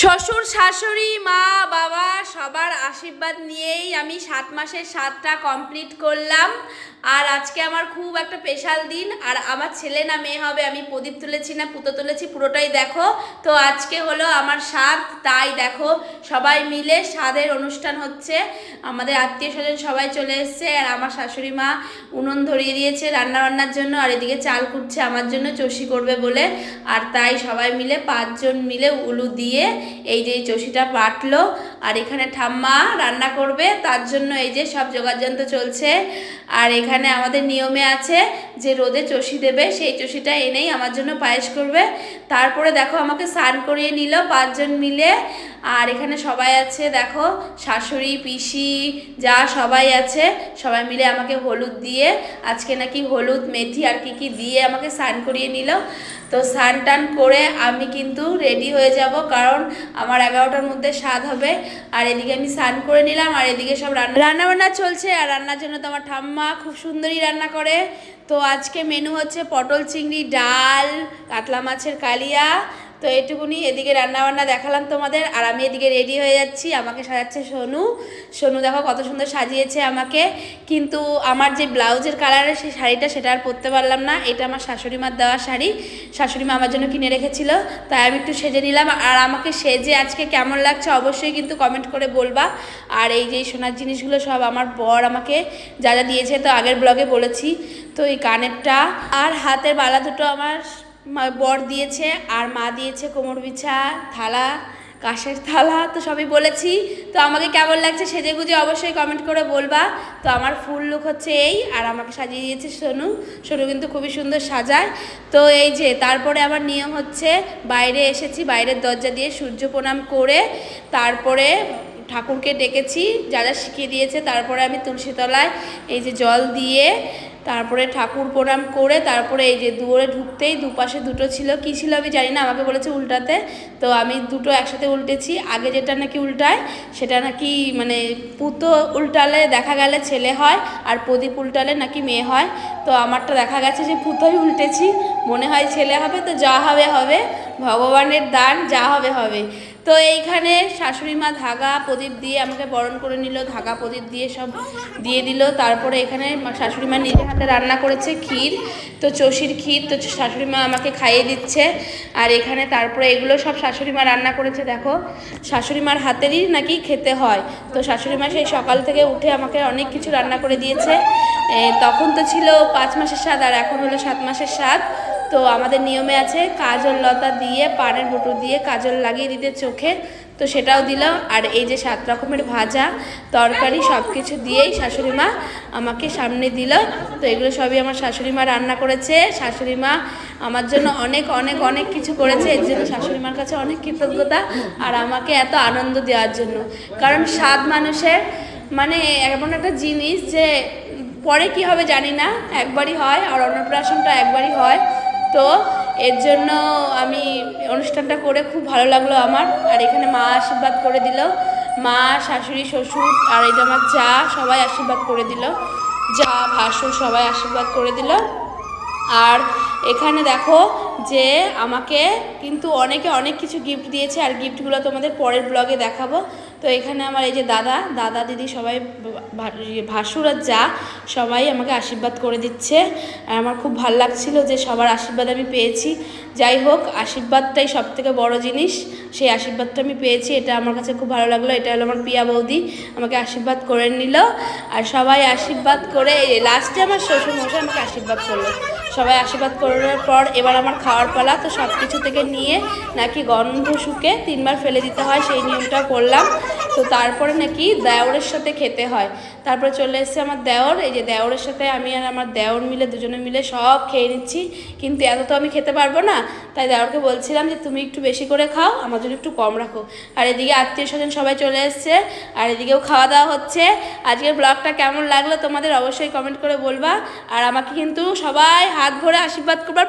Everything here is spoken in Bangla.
শ্বশুর, শাশুড়ি, মা, বাবা সবার আশীর্বাদ নিয়েই আমি সাত মাসের সাতটা কমপ্লিট করলাম। আর আজকে আমার খুব একটা স্পেশাল দিন। আর আমার ছেলে না মেয়ে হবে, আমি প্রদীপ তুলেছি না, পুতো তুলেছি, পুরোটাই দেখো। তো আজকে হলো আমার স্বাদ তাই দেখো, সবাই মিলে স্বাদের অনুষ্ঠান হচ্ছে। আমাদের আত্মীয় স্বজন সবাই চলে এসছে, আর আমার শাশুড়ি মা উনুন ধরিয়ে দিয়েছে রান্না বান্নার জন্য, আর এদিকে চাল কুটছে আমার জন্য, চষি করবে বলে। আর তাই সবাই মিলে পাঁচজন মিলে উলু দিয়ে এই যে চষিটা পাটলো আর এখানে ঠাম্মা রান্না করবে, তার জন্য এই যে সব যোগাযন্ত্র চলছে। আর এখানে আমাদের নিয়মে আছে যে রোদে চষি দেবে, সেই চষিটা এনেই আমার জন্য পায়েস করবে। তারপরে দেখো আমাকে স্নান করিয়ে নিল পাঁচজন মিলে। আর এখানে সবাই আছে, দেখো, শাশুড়ি, পিসি, যা সবাই আছে, সবাই মিলে আমাকে হলুদ দিয়ে, আজকে নাকি হলুদ মেথি আর কি কি দিয়ে আমাকে স্নান করিয়ে নিল। তো স্নান টান করে আমি কিন্তু রেডি হয়ে যাব, কারণ আমার এগারোটার মধ্যে স্বাদ হবে। আর এদিকে আমি স্নান করে নিলাম, আর এদিকে সব রান্না রান্না বান্না চলছে, আর রান্নার জন্য তো আমার ঠাম্মা খুব সুন্দরই রান্না করে। তো আজকে মেনু হচ্ছে পটল চিংড়ি ডাল, কাতলা মাছের কালিয়া তো এটুকুনি এদিকে রান্না বান্না দেখালাম তোমাদের, আর আমি এদিকে রেডি হয়ে যাচ্ছি। আমাকে সাজাচ্ছে সোনু। সোনু দেখো কত সুন্দর সাজিয়েছে আমাকে। কিন্তু আমার যে ব্লাউজের কালারের সেই শাড়িটা সেটা আর পরতে পারলাম না। এটা আমার শাশুড়ি মার দেওয়া শাড়ি। শাশুড়ি মা আমার জন্য কিনে রেখেছিল। তাই আমি একটু সেজে নিলাম। আর আমাকে সেজে আজকে কেমন লাগছে অবশ্যই কিন্তু কমেন্ট করে বলবা। আর এই যে সোনার জিনিসগুলো সব আমার বর আমাকে যা যা দিয়েছে, তো আগের ব্লগে বলেছি। তো এই কানেরটা আর হাতের বালা দুটো আমার বর দিয়েছে আর মা দিয়েছে কোমর বিছা, থালা, কাঁসের থালা, তো সবই বলেছি। তো আমাকে কেমন লাগছে সেজে গুজে অবশ্যই কমেন্ট করে বলবা। তো আমার ফুল লুক হচ্ছে এই, আর আমাকে সাজিয়ে দিয়েছে সোনু। সোনু কিন্তু খুবই সুন্দর সাজায়। তো এই যে, তারপরে আমার নিয়ম হচ্ছে বাইরে এসেছি, বাইরের দরজা দিয়ে সূর্য প্রণাম করে তারপরে ঠাকুরকে ডেকেছি, যা যা শিখিয়ে দিয়েছে। তারপরে আমি তুলসীতলায় এই যে জল দিয়ে তারপরে ঠাকুর প্রণাম করে তারপরে এই যে দুয়ারে ঢুকতেই দুপাশে দুটো ছিল। কী ছিল আমি জানি না, আমাকে বলেছে উল্টাতে। তো আমি দুটো একসাথে উল্টেছি। আগে যেটা নাকি উল্টায়, সেটা নাকি মানে পুতো উল্টালে দেখা গেলে ছেলে হয় আর প্রদীপ উল্টালে নাকি মেয়ে হয়। তো আমারটা দেখা গেছে যে পুতোই উল্টেছি। মনে হয় ছেলে হবে, তো যা হবে হবে। ভগবানের দান, যা হবে হবে। তো এইখানে শাশুড়ি মা ধাগা প্রদীপ দিয়ে আমাকে বরণ করে নিল, ধাগা প্রদীপ দিয়ে সব দিয়ে দিল। তারপরে এখানে শাশুড়ি মা নিজের হাতে রান্না করেছে ক্ষীর, তো চষির ক্ষীর, তো শাশুড়ি মা আমাকে খাইয়ে দিচ্ছে। আর এখানে তারপরে এগুলো সব শাশুড়ি মা রান্না করেছে, দেখো। শাশুড়ি মার হাতেরই নাকি খেতে হয়। তো শাশুড়ি মা সেই সকাল থেকে উঠে আমাকে অনেক কিছু রান্না করে দিয়েছে। তখন তো ছিল পাঁচ মাসের স্বাদ, আর এখন হলো সাত মাসের স্বাদ। তো আমাদের নিয়মে আছে কাজল লতা দিয়ে, পানের বুটো দিয়ে কাজল লাগিয়ে দিতে চোখে। তো সেটাও দিল আর এই যে সাত রকমের ভাজা, তরকারি সব কিছু দিয়েই শাশুড়ি মা আমাকে সামনে দিল। তো এগুলো সবই আমার শাশুড়ি মা রান্না করেছে। শাশুড়ি মা আমার জন্য অনেক অনেক অনেক কিছু করেছে। এর জন্য শাশুড়ি মার কাছে অনেক কৃতজ্ঞতা আর আমাকে এত আনন্দ দেওয়ার জন্য। কারণ সাত মানুষের মানে এমন একটা জিনিস যে পরে কি হবে জানি না। একবারই হয় আর অন্নপ্রাশনটা একবারই হয়। তো এর জন্য আমি অনুষ্ঠানটা করে খুব ভালো লাগল আমার। আর এখানে মা আশীর্বাদ করে দিল। মা, শাশুড়ি, শ্বশুর আর এটা আমার যা সবাই আশীর্বাদ করে দিল। যা ভাসুর সবাই আশীর্বাদ করে দিল। আর এখানে দেখো যে আমাকে কিন্তু অনেকে অনেক কিছু গিফট দিয়েছে। আর গিফটগুলো তোমাদের পরের ব্লগে দেখাবো। তো এখানে আমার এই যে দাদা দাদা দিদি সবাই ইয়ে ভাসুর আর যা, সবাই আমাকে আশীর্বাদ করে দিচ্ছে। আর আমার খুব ভালো লাগছিল যে সবার আশীর্বাদ আমি পেয়েছি। যাই হোক, আশীর্বাদটাই সব থেকে বড় জিনিস। সেই আশীর্বাদটা আমি পেয়েছি, এটা আমার কাছে খুব ভালো লাগল। এটা হলো আমার পিয়া বৌদি, আমাকে আশীর্বাদ করে নিল। আর সবাই আশীর্বাদ করে লাস্টে আমার শ্বশুর মশাই আমাকে আশীর্বাদ করল। সবাই আশীর্বাদ করার পর এবার আমার খাওয়ার পালা, তো সব কিছু থেকে নিয়ে নাকি গন্ধ শুকে তিনবার ফেলে দিতে হয়, সেই নিয়মটা করলাম। তো তারপরে নাকি দেওরের সাথে খেতে হয়। তারপরে চলে এসেছে আমার দেওর, এই যে দেওরের সাথে আমি আর আমার দেওর মিলে, দুজনে মিলে সব খেয়ে নিচ্ছি। কিন্তু এত তো আমি খেতে পারব না, তাই দেওরকে বলছিলাম যে, তুমি একটু বেশি করে খাও, আমার জন্য একটু কম রাখো। আর এদিকে আত্মীয় স্বজন সবাই চলে এসছে, আর এদিকেও খাওয়া দাওয়া হচ্ছে। আজকের ব্লগটা কেমন লাগল তোমাদের অবশ্যই কমেন্ট করে বলবা। আর আমাকে কিন্তু সবাই হাত ভরে আশীর্বাদ করবার